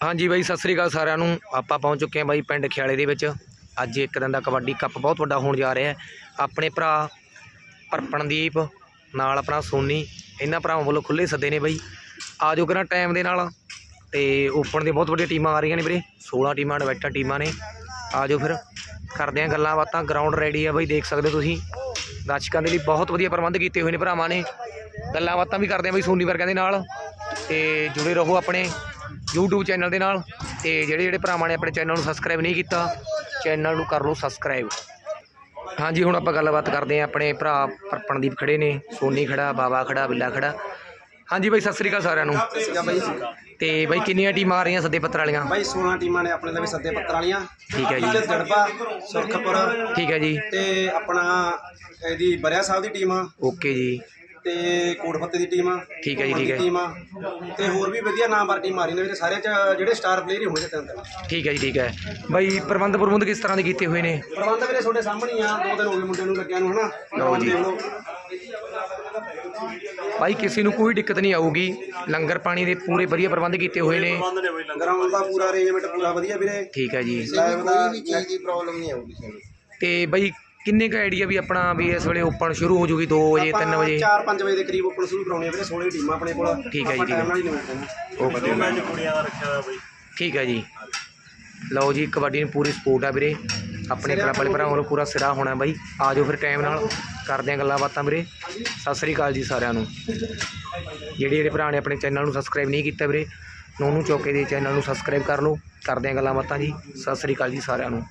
ਹਾਂਜੀ ਬਾਈ, ਸਤਿ ਸ੍ਰੀ ਅਕਾਲ ਸਾਰਿਆਂ ਨੂੰ। ਆਪਾਂ ਪਹੁੰਚ ਚੁੱਕੇ ਹਾਂ ਬਾਈ ਪਿੰਡ ਖਿਆਲੇ ਦੇ ਵਿੱਚ। ਅੱਜ ਇੱਕ ਦਿਨ ਦਾ ਕਬੱਡੀ ਕੱਪ ਬਹੁਤ ਵੱਡਾ ਹੋਣ ਜਾ ਰਿਹਾ ਹੈ। ਆਪਣੇ ਭਰਾ ਪਰਪਣਦੀਪ ਨਾਲ ਆਪਣਾ ਸੋਨੀ, ਇਹਨਾਂ ਭਰਾਵਾਂ ਵੱਲੋਂ ਖੁੱਲੇ ਸੱਦੇ ਨੇ ਬਾਈ। ਆਜੋ ਕਰਾਂ ਟਾਈਮ ਦੇ ਨਾਲ। ਤੇ ਓਪਨ ਦੇ ਬਹੁਤ ਵੱਡੀਆਂ ਟੀਮਾਂ ਆ ਰਹੀਆਂ ਨੇ ਵੀਰੇ। 16 ਟੀਮਾਂ ਡਿਵੈਟਰ ਟੀਮਾਂ ਨੇ। ਆਜੋ ਫਿਰ। ਕਰਦੇ ਹਾਂ ਗੱਲਾਂ ਬਾਤਾਂ। ਗਰਾਊਂਡ ਰੈਡੀ ਆ ਬਾਈ, ਦੇਖ ਸਕਦੇ ਹੋ ਤੁਸੀਂ। ਦਰਸ਼ਕਾਂ ਦੇ ਲਈ ਬਹੁਤ ਵਧੀਆ ਪ੍ਰਬੰਧ ਕੀਤੇ ਹੋਏ ਨੇ ਭਰਾਵਾਂ ਨੇ। ਗੱਲਾਂ ਬਾਤਾਂ ਵੀ ਕਰਦੇ ਹਾਂ ਬਾਈ, ਸੋਨੀ ਵਰਗਿਆਂ ਦੇ ਨਾਲ। ਤੇ ਜੁੜੇ ਰਹੋ ਆਪਣੇ। YouTube ਚੈਨਲ ਦੇ ਨਾਲ ਤੇ ਜਿਹੜੇ ਜਿਹੜੇ ਭਰਾਵਾਂ ਨੇ ਆਪਣੇ ਚੈਨਲ ਨੂੰ ਸਬਸਕ੍ਰਾਈਬ ਨਹੀਂ ਕੀਤਾ ਚੈਨਲ ਨੂੰ ਕਰ ਲਓ ਸਬਸਕ੍ਰਾਈਬ ਹਾਂਜੀ ਹੁਣ ਆਪਾਂ ਗੱਲਬਾਤ ਕਰਦੇ ਹਾਂ ਆਪਣੇ ਭਰਾ ਪਰਪਣਦੀਪ ਖੜੇ ਨੇ ਸੋਨੀ ਖੜਾ ਬਾਬਾ ਖੜਾ ਬਿੱਲਾ ਖੜਾ। ਹਾਂਜੀ ਬਾਈ ਸਤਿ ਸ੍ਰੀ ਅਕਾਲ ਸਾਰਿਆਂ ਨੂੰ। ਸੀਗਾ ਬਾਈ ਤੇ ਬਾਈ ਕਿੰਨੀਆਂ ਟੀਮਾਂ ਆ ਰਹੀਆਂ ਸੱਦੇ ਪੱਤਰ ਵਾਲੀਆਂ? ਬਾਈ 16 ਟੀਮਾਂ ਨੇ ਆਪਣੇ ਲਈ ਸੱਦੇ ਪੱਤਰ ਵਾਲੀਆਂ। ਠੀਕ ਹੈ ਜੀ। ਜੜਪਾ ਸੁਰਖਪੁਰ। ਠੀਕ ਹੈ ਜੀ। ਤੇ ਆਪਣਾ ਇਹਦੀ ਬਰਿਆ ਸਾਹਿਬ ਦੀ ਟੀਮ ਆ। ਓਕੇ ਜੀ। ਤੇ ਕੋਟਫੱਤੇ ਦੀ ਟੀਮ ਆ ਠੀਕ ਹੈ ਜੀ, ਠੀਕ ਹੈ। ਟੀਮ ਆ। ਤੇ ਹੋਰ ਵੀ ਵਧੀਆ ਨਾਮਵਰ ਟੀਮ ਰਹੀਆਂ ਨੇ ਵੀਰੇ ਸਾਰੇ ਚ ਜਿਹੜੇ ਸਟਾਰ ਪਲੇਅਰ ਹੀ ਹੋਣਗੇ ਤਿੰਨ ਤਿੰਨ ਠੀਕ ਹੈ ਜੀ ਠੀਕ ਹੈ। ਬਾਈ ਪ੍ਰਬੰਧ ਪ੍ਰਬੰਧ ਕਿਸ ਤਰ੍ਹਾਂ ਦੇ ਕੀਤੇ ਹੋਏ ਨੇ? ਪ੍ਰਬੰਧ ਵੀਰੇ ਤੁਹਾਡੇ ਸਾਹਮਣੇ ਹੀ ਆ ਦੋ ਦਿਨ ਹੋ ਗਏ ਮੁੰਡੇ ਨੂੰ ਲੱਗਿਆ ਨੂੰ ਹਨਾ? ਲਓ ਜੀ। ਦੇਖ ਲਓ। ਕਿਸੇ ਨੂੰ ਕੋਈ ਦਿੱਕਤ ਨਹੀਂ ਆਊਗੀ। ਲੰਗਰ ਪਾਣੀ ਦੇ ਪੂਰੇ ਵਧੀਆ ਪ੍ਰਬੰਧ ਕੀਤੇ ਹੋਏ ਨੇ। ਗਰਾਊਂਡ ਦਾ ਪੂਰਾ ਅਰੇਂਜਮੈਂਟ ਪੂਰਾ ਵਧੀਆ ਵੀਰੇ। ਠੀਕ ਹੈ ਜੀ। ਲਾਈਵ ਦਾ ਕੋਈ ਵੀ ਚੀਜ਼ ਦੀ ਪ੍ਰੋਬਲਮ ਨਹੀਂ ਆਊਗੀ ਤੇ ਬਾਈ ਕਿੰਨੇ ਕ ਆਈਡੀਆ ਵੀ ਆਪਣਾ ਵੀ ਇਸ ਵੇਲੇ ਓਪਨ ਸ਼ੁਰੂ ਹੋ ਜੂਗੀ 2 ਵਜੇ 3 ਵਜੇ? 4-5 ਵਜੇ ਦੇ ਕਰੀਬ ਓਪਨ ਸ਼ੁਰੂ ਕਰਾਉਣੀ ਆ ਵੀਰੇ 16 ਟੀਮਾਂ ਆਪਣੇ ਕੋਲ। ਠੀਕ ਹੈ ਜੀ, ਠੀਕ ਹੈ। time ਨਾਲ ਹੀ ਨਿਬੇੜਦੇ ਹਾਂ ਓਕੇ ਠੀਕ ਹੈ ਜੀ। ਲਓ ਜੀ ਕਬੱਡੀ ਨੂੰ ਪੂਰੀ ਸਪੋਰਟ ਆ ਵੀਰੇ। ਆਪਣੇ ਕਲੱਬ ਵਾਲੇ ਭਰਾਵਾਂ ਨੂੰ ਪੂਰਾ ਸਿਰਾ ਹੋਣਾ ਬਾਈ। ਆ ਜਾਓ ਫਿਰ ਟਾਈਮ ਨਾਲ। ਕਰਦੇ ਆਂ ਗੱਲਾਂ ਬਾਤਾਂ ਵੀਰੇ ਸਤਿ ਸ੍ਰੀ ਅਕਾਲ ਜੀ ਸਾਰਿਆਂ ਨੂੰ। ਜਿਹੜੇ ਜਿਹੜੇ ਭਰਾ ਨੇ ਆਪਣੇ ਚੈਨਲ ਨੂੰ ਸਬਸਕ੍ਰਾਈਬ ਨਹੀਂ ਕੀਤਾ ਵੀਰੇ ਨੋਨੂ ਚੌਕੇ ਦੇ ਚੈਨਲ ਨੂੰ ਸਬਸਕ੍ਰਾਈਬ ਕਰ ਲਓ। ਕਰਦੇ ਆਂ ਗੱਲਾਂ ਬਾਤਾਂ ਜੀ। ਸਤਿ ਸ੍ਰੀ ਅਕਾਲ ਜੀ ਸਾਰਿਆਂ ਨੂੰ।